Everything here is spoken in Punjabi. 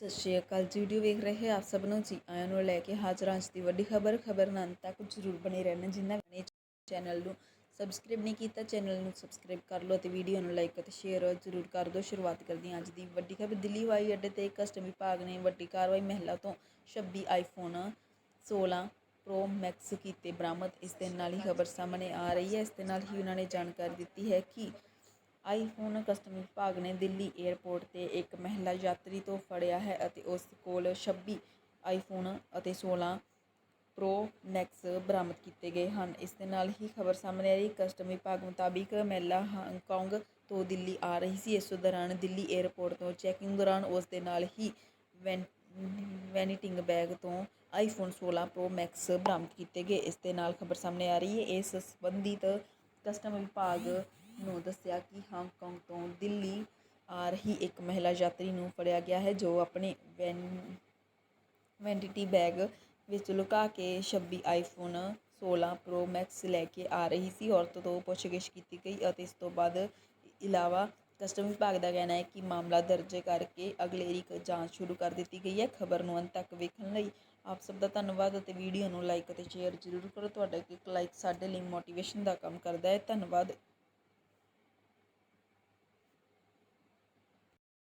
ਸਤਿ ਸ਼੍ਰੀ ਅਕਾਲ ਜੀ ਵੀਡੀਓ ਵੇਖ ਰਹੇ ਆਪ ਸਭ ਨੂੰ ਜੀ। ਆਇਆਂ ਨੂੰ ਲੈ ਕੇ ਹਾਜ਼ਰ ਅੱਜ ਦੀ ਵੱਡੀ ਖਬਰ। ਖਬਰ ਨਾਲ ਤੱਕ ਜ਼ਰੂਰ ਬਣੇ ਰਹਿਣਾ। ਜਿਨ੍ਹਾਂ ਨੇ ਚੈਨਲ ਨੂੰ ਸਬਸਕ੍ਰਾਈਬ ਨਹੀਂ ਕੀਤਾ ਚੈਨਲ ਨੂੰ ਸਬਸਕ੍ਰਾਈਬ ਕਰ ਲਓ ਤੇ ਵੀਡੀਓ ਨੂੰ ਲਾਈਕ ਅਤੇ ਸ਼ੇਅਰ ਜ਼ਰੂਰ ਕਰ ਦਿਓ। ਸ਼ੁਰੂਆਤ ਕਰਦੇ ਹਾਂ ਅੱਜ ਦੀ ਵੱਡੀ ਖਬਰ। ਦਿੱਲੀ ਹਵਾਈ ਅੱਡੇ ਤੇ ਕਸਟਮ ਵਿਭਾਗ ਨੇ ਵੱਡੀ ਕਾਰਵਾਈ ਮਹਿਲਾ ਤੋਂ 26 ਆਈਫੋਨ 16 ਪ੍ਰੋ ਮੈਕਸ ਕੀਤੇ ਬਰਾਮਦ। ਇਸ ਦੇ ਨਾਲ ਹੀ ਖਬਰ ਸਾਹਮਣੇ ਆ ਰਹੀ ਹੈ। ਇਸ ਦੇ ਨਾਲ ਹੀ ਉਹਨਾਂ ਨੇ ਜਾਣਕਾਰੀ ਦਿੱਤੀ ਹੈ ਕਿ ਆਈਫੋਨ ਕਸਟਮ ਵਿਭਾਗ ਨੇ ਦਿੱਲੀ ਏਅਰਪੋਰਟ ਤੇ ਇੱਕ ਮਹਿਲਾ ਯਾਤਰੀ ਤੋਂ ਫੜਿਆ ਹੈ ਅਤੇ ਉਸ ਕੋਲ 26 ਆਈਫੋਨ ਅਤੇ 16 ਪ੍ਰੋ ਮੈਕਸ ਬਰਾਮਦ ਕੀਤੇ ਗਏ ਹਨ। ਇਸ ਦੇ ਨਾਲ ਹੀ ਖਬਰ ਸਾਹਮਣੇ ਆ ਰਹੀ, ਕਸਟਮ ਵਿਭਾਗ ਮੁਤਾਬਿਕ ਮਹਿਲਾ ਹਾਂਗਕਾਂਗ ਤੋਂ ਦਿੱਲੀ ਆ ਰਹੀ ਸੀ। ਇਸ ਦੌਰਾਨ ਦਿੱਲੀ ਏਅਰਪੋਰਟ ਤੋਂ ਚੈਕਿੰਗ ਦੌਰਾਨ ਉਸ ਦੇ ਨਾਲ ਹੀ ਵੈਨ, ਵੈਨੀਟਿੰਗ ਬੈਗ ਤੋਂ ਆਈਫੋਨ 16 ਪ੍ਰੋ ਮੈਕਸ ਬਰਾਮਦ ਕੀਤੇ ਗਏ। ਇਸ ਦੇ ਨਾਲ ਖਬਰ ਸਾਹਮਣੇ ਆ ਰਹੀ ਹੈ, ਇਸ ਸੰਬੰਧਿਤ ਕਸਟਮ ਵਿਭਾਗ ਨੂੰ ਦੱਸਿਆ ਕਿ ਹਾਂਗਕਾਂਗ ਤੋਂ ਦਿੱਲੀ ਆ ਰਹੀ ਇੱਕ ਮਹਿਲਾ ਯਾਤਰੀ ਨੂੰ ਫੜਿਆ ਗਿਆ ਹੈ, ਜੋ ਆਪਣੇ ਵੈਨ ਵੈਂਟਿਟੀ ਬੈਗ ਵਿੱਚ ਲੁਕਾ ਕੇ 26 ਆਈਫੋਨ 16 ਪ੍ਰੋ ਮੈਕਸ ਲੈ ਕੇ ਆ ਰਹੀ ਸੀ। ਔਰਤ ਤੋਂ ਪੁੱਛਗਿੱਛ ਕੀਤੀ ਗਈ ਅਤੇ ਇਸ ਤੋਂ ਬਾਅਦ ਇਲਾਵਾ ਕਸਟਮ ਵਿਭਾਗ ਦਾ ਕਹਿਣਾ ਹੈ ਕਿ ਮਾਮਲਾ ਦਰਜ ਕਰਕੇ ਅਗਲੇਰੀ ਜਾਂਚ ਸ਼ੁਰੂ ਕਰ ਦਿੱਤੀ ਗਈ ਹੈ। ਖਬਰ ਨੂੰ ਅੰਤ ਤੱਕ ਵੇਖਣ ਲਈ ਆਪ ਸਭ ਦਾ ਧੰਨਵਾਦ ਅਤੇ ਵੀਡੀਓ ਨੂੰ ਲਾਈਕ ਅਤੇ ਸ਼ੇਅਰ ਜ਼ਰੂਰ ਕਰੋ। ਤੁਹਾਡਾ ਇੱਕ ਲਾਈਕ ਸਾਡੇ ਲਈ ਮੋਟੀਵੇਸ਼ਨ ਦਾ ਕੰਮ ਕਰਦਾ ਹੈ। ਧੰਨਵਾਦ।